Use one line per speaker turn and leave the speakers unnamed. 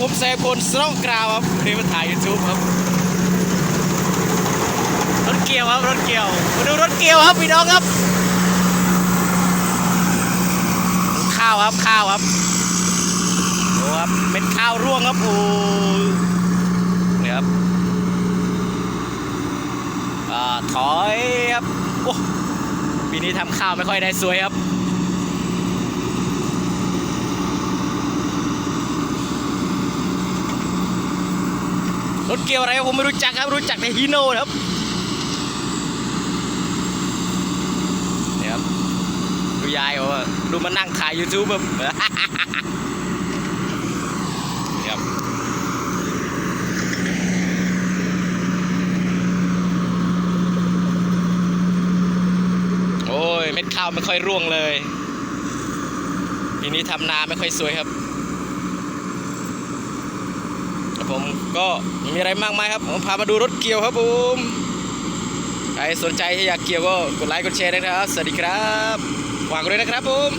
ผมแซมคนสโลกราวครับวันนี้มาถ่ายยูทูบครับ รถเกียวครับ รถเกียว มาดูรถเกียวครับพี่น้องครับ ข้าวครับข้าวครับดูครับเป็นข้าวร่วงครับโอ้เนี่ยครับอ่าถอยครับโอ้ปีนี้ทำข้าวไม่ค่อยได้สวยครับ รถเกี่ยวอะไรผมไม่รู้จักครับรู้จักแต่ฮีโน่ครับเนี่ยครับดูยายบอกว่าดูมานั่งถ่าย YouTube แบบเนี่ยครับโอ้ยเม็ดข้าวไม่ค่อยร่วงเลยทีนี้ทำนาไม่ค่อยสวยครับ ครับ ผมก็ไม่มีอะไรมากมายครับผมพามาดูรถเกี่ยวครับผมใครสนใจที่อยากเกี่ยวก็กดไลค์กดแชร์ด้วยนะครับ สวัสดีครับฝากด้วยนะครับผม